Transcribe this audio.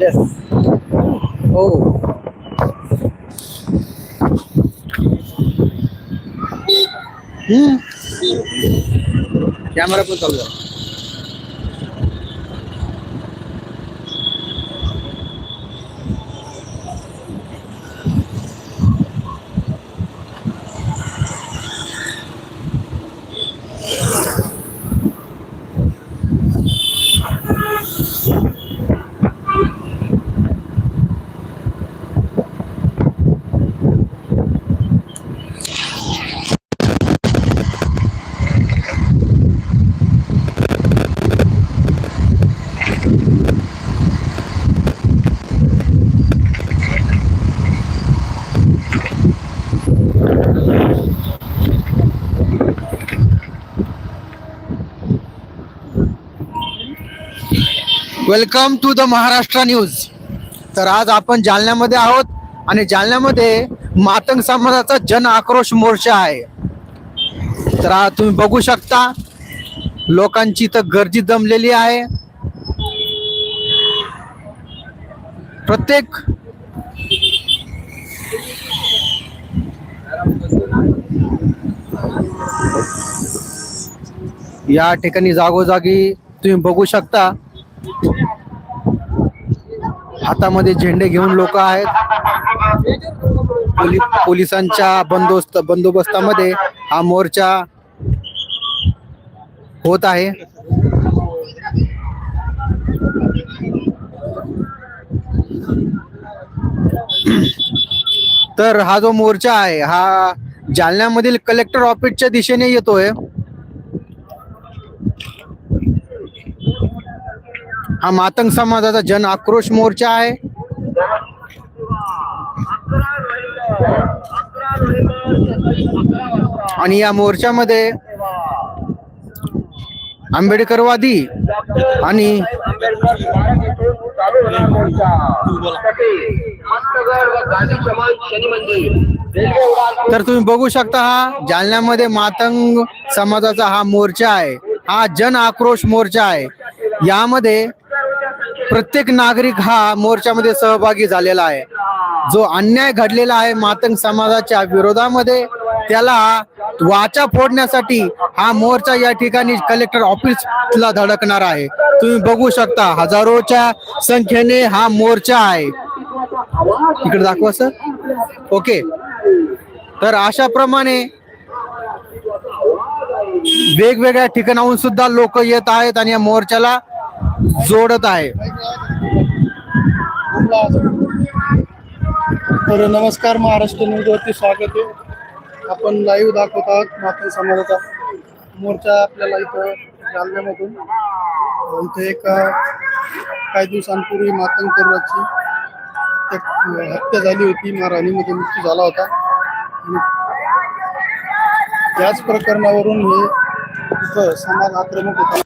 Yes हो camera पण चालू आहे. Welcome to the Maharashtra news तर आज आपण जालन्यामध्ये आहोत आणि जालन्यामध्ये मातंग समाजाचा जन आक्रोश मोर्चा आहे. तर आज तुम्ही बघू शकता लोकांची तर गर्दी जमलेली आहे. प्रत्येक या ठिकाणी जागोजागी तुम्ही बघू शकता. हातामध्ये झेंडे घेऊन लोक आहेत. पोलि- पोलिसांच्या बंदोबस्त बंदोबस्तामध्ये हा मोर्चा होत आहे. तर हा जो मोर्चा आहे हा जालन्यामधील कलेक्टर ऑफिसच्या दिशेने येतोय. हा मातंग समाजाचा जन आक्रोश मोर्चा आहे. आणि या मोर्चामध्ये आंबेडकरवादी आणि तर तुम्ही बघू शकता हा जालन्यामध्ये मातंग समाजाचा हा मोर्चा आहे. हा जन आक्रोश मोर्चा आहे. यामध्ये प्रत्येक नागरिक हा मोर्चामध्ये सहभागी झालेला आहे. जो अन्याय घडलेला आहे मातंग समाजाच्या विरोधामध्ये त्याला वाचा फोडण्यासाठी हा मोर्चा या ठिकाणी कलेक्टर ऑफिसला धडकणार आहे. तुम्ही बघू शकता हजारोच्या संख्येने हा मोर्चा आहे. इकडे दाखवा सर. ओके. तर अशा प्रमाणे वेगवेगळ्या ठिकाणाहून सुद्धा लोक येत आहेत आणि या मोर्चाला जोडत आहे. तर नमस्कार महाराष्ट्र न्यूजवरती स्वागत आहे. आपण लाईव्ह दाखवत आहोत मातंग समाजाचा मोर्चा आपल्याला इथं जालन्यामधून. इथे एक काही दिवसांपूर्वी मातंग तरुणाची हत्या झाली होती. महाराणीमध्ये मृत्यू झाला होता. त्याच प्रकरणावरून हे इथं समाज आक्रमक होता